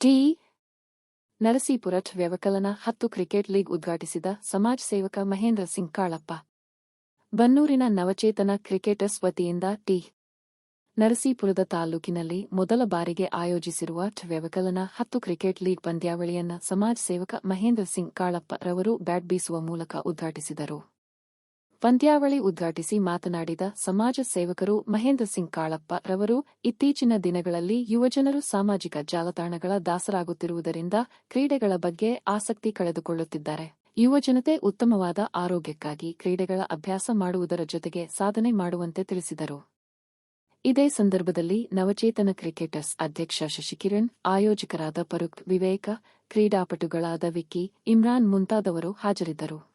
T Narasipura ವ್ಯವಕಲನ ಹತ್ತು cricket league ಉದ್ಘಾಟಿಸಿದ ಸಮಾಜ ಸೇವಕ ಮಹೇಂದ್ರ ಸಿಂಗ್ ಕಾಳಪ್ಪ ಬನ್ನೂರಿನ ನವಚೇತನ ಕ್ರಿಕೆಟರ್ಸ್ ವತಿಯಿಂದ ಟಿ ನರಸೀಪುರದ ತಾಲೂಕಿನಲ್ಲಿ ಮೊದಲ ಬಾರಿಗೆ ಆಯೋಜಿಸಿರುವ ವ್ಯವಕಲನ ಹತ್ತು ಕ್ರಿಕೆಟ್ ಲೀಗ್ ಪಂದ್ಯಾವಳಿಯನ್ನ ಸಮಾಜ ಸೇವಕ ಮಹೇಂದ್ರ ಸಿಂಗ್ ಕಾಳಪ್ಪ ರವರು ಬ್ಯಾಟ್ ಬೀಸುವ ಮೂಲಕ ಉದ್ಘಾಟಿಸಿದರು. ಪಂದ್ಯಾವಳಿ ಉದ್ಘಾಟಿಸಿ ಮಾತನಾಡಿದ ಸಮಾಜ ಸೇವಕರು ಮಹೇಂದ್ರ ಸಿಂಗ್ ಕಾಳಪ್ಪ ರವರು, ಇತ್ತೀಚಿನ ದಿನಗಳಲ್ಲಿ ಯುವಜನರು ಸಾಮಾಜಿಕ ಜಾಲತಾಣಗಳ ದಾಸರಾಗುತ್ತಿರುವುದರಿಂದ ಕ್ರೀಡೆಗಳ ಬಗ್ಗೆ ಆಸಕ್ತಿ ಕಳೆದುಕೊಳ್ಳುತ್ತಿದ್ದಾರೆ. ಯುವಜನತೆ ಉತ್ತಮವಾದ ಆರೋಗ್ಯಕ್ಕಾಗಿ ಕ್ರೀಡೆಗಳ ಅಭ್ಯಾಸ ಮಾಡುವುದರ ಜೊತೆಗೆ ಸಾಧನೆ ಮಾಡುವಂತೆ ತಿಳಿಸಿದರು. ಇದೇ ಸಂದರ್ಭದಲ್ಲಿ ನವಚೇತನ ಕ್ರಿಕೆಟರ್ಸ್ ಅಧ್ಯಕ್ಷ ಶಶಿಕಿರಣ್, ಆಯೋಜಕರಾದ ಪರುಕ್ ವಿವೇಕ, ಕ್ರೀಡಾಪಟುಗಳಾದ ವಿಕ್ಕಿ, ಇಮ್ರಾನ್ ಮುಂತಾದವರು ಹಾಜರಿದ್ದರು.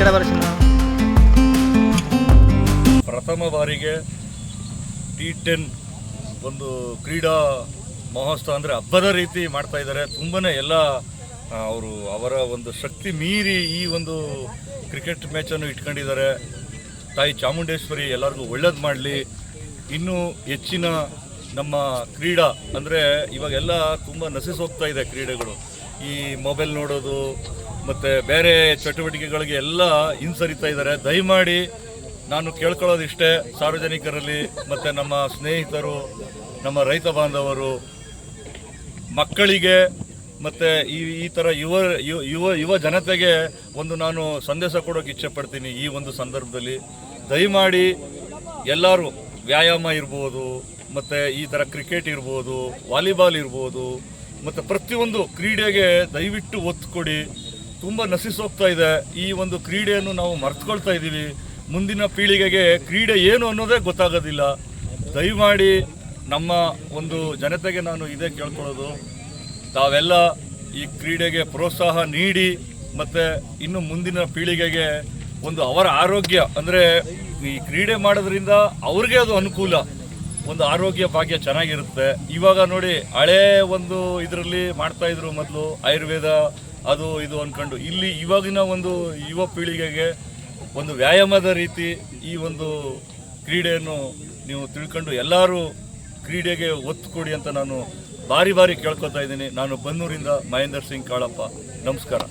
ಕಡೆ ಬರ್ತೀನಿ ಪ್ರಥಮ ಬಾರಿಗೆ ಟಿ ಟೆನ್ ಒಂದು ಕ್ರೀಡಾ ಮಹೋತ್ಸವ ಅಂದರೆ ಹಬ್ಬದ ರೀತಿ ಮಾಡ್ತಾ ಇದ್ದಾರೆ. ತುಂಬನೇ ಎಲ್ಲ ಅವರು ಅವರ ಒಂದು ಶಕ್ತಿ ಮೀರಿ ಈ ಒಂದು ಕ್ರಿಕೆಟ್ ಮ್ಯಾಚನ್ನು ಇಟ್ಕೊಂಡಿದ್ದಾರೆ. ತಾಯಿ ಚಾಮುಂಡೇಶ್ವರಿ ಎಲ್ಲರಿಗೂ ಒಳ್ಳೇದು ಮಾಡಲಿ. ಇನ್ನೂ ಹೆಚ್ಚಿನ ನಮ್ಮ ಕ್ರೀಡಾ ಅಂದರೆ ಇವಾಗೆಲ್ಲ ತುಂಬ ನಸಿಸೋಗ್ತಾ ಇದೆ ಕ್ರೀಡೆಗಳು. ಈ ಮೊಬೈಲ್ ನೋಡೋದು ಮತ್ತು ಬೇರೆ ಚಟುವಟಿಕೆಗಳಿಗೆ ಎಲ್ಲ ಹಿಂಸರಿತಾ ಇದ್ದಾರೆ. ದಯಮಾಡಿ ನಾನು ಕೇಳ್ಕೊಳ್ಳೋದಿಷ್ಟೇ. ಸಾರ್ವಜನಿಕರಲ್ಲಿ ಮತ್ತು ನಮ್ಮ ಸ್ನೇಹಿತರು, ನಮ್ಮ ರೈತ ಬಾಂಧವರು, ಮಕ್ಕಳಿಗೆ ಮತ್ತು ಈ ಈ ಥರ ಯುವ ಯುವ ಯುವ ಜನತೆಗೆ ಒಂದು ನಾನು ಸಂದೇಶ ಕೊಡೋಕೆ ಇಚ್ಛೆ ಪಡ್ತೀನಿ ಈ ಒಂದು ಸಂದರ್ಭದಲ್ಲಿ. ದಯಮಾಡಿ ಎಲ್ಲರೂ ವ್ಯಾಯಾಮ ಇರ್ಬೋದು, ಮತ್ತು ಈ ಥರ ಕ್ರಿಕೆಟ್ ಇರ್ಬೋದು, ವಾಲಿಬಾಲ್ ಇರ್ಬೋದು, ಮತ್ತು ಪ್ರತಿಯೊಂದು ಕ್ರೀಡೆಗೆ ದಯವಿಟ್ಟು ಒತ್ತು ಕೊಡಿ. ತುಂಬ ನಶಿಸೋಗ್ತಾ ಇದೆ. ಈ ಒಂದು ಕ್ರೀಡೆಯನ್ನು ನಾವು ಮರ್ತ್ಕೊಳ್ತಾ ಇದ್ದೀವಿ. ಮುಂದಿನ ಪೀಳಿಗೆಗೆ ಕ್ರೀಡೆ ಏನು ಅನ್ನೋದೇ ಗೊತ್ತಾಗೋದಿಲ್ಲ. ದಯಮಾಡಿ ನಮ್ಮ ಒಂದು ಜನತೆಗೆ ನಾನು ಇದೇ ಕೇಳ್ಕೊಳ್ಳೋದು. ತಾವೆಲ್ಲ ಈ ಕ್ರೀಡೆಗೆ ಪ್ರೋತ್ಸಾಹ ನೀಡಿ ಮತ್ತು ಇನ್ನು ಮುಂದಿನ ಪೀಳಿಗೆಗೆ ಒಂದು ಅವರ ಆರೋಗ್ಯ, ಅಂದರೆ ಈ ಕ್ರೀಡೆ ಮಾಡೋದ್ರಿಂದ ಅವ್ರಿಗೆ ಅದು ಅನುಕೂಲ. ಒಂದು ಆರೋಗ್ಯ ಭಾಗ್ಯ ಚೆನ್ನಾಗಿರುತ್ತೆ. ಇವಾಗ ನೋಡಿ ಹಳೇ ಒಂದು ಇದರಲ್ಲಿ ಮಾಡ್ತಾಯಿದ್ರು ಮೊದಲು ಆಯುರ್ವೇದ ಅದು ಇದು ಅಂದ್ಕೊಂಡು ಇಲ್ಲಿ ಇವಾಗಿನ ಒಂದು ಯುವ ಪೀಳಿಗೆಗೆ ಒಂದು ವ್ಯಾಯಾಮದ ರೀತಿ ಈ ಒಂದು ಕ್ರೀಡೆಯನ್ನು ನೀವು ತಿಳ್ಕೊಂಡು ಎಲ್ಲರೂ ಕ್ರೀಡೆಗೆ ಒತ್ತು ಕೊಡಿ ಅಂತ ನಾನು ಬಾರಿ ಬಾರಿ ಕೇಳ್ಕೊತಾ ಇದ್ದೀನಿ. ನಾನು ಬನ್ನೂರಿಂದ ಮಹೇಂದ್ರ ಸಿಂಗ್ ಕಾಳಪ್ಪ. ನಮಸ್ಕಾರ.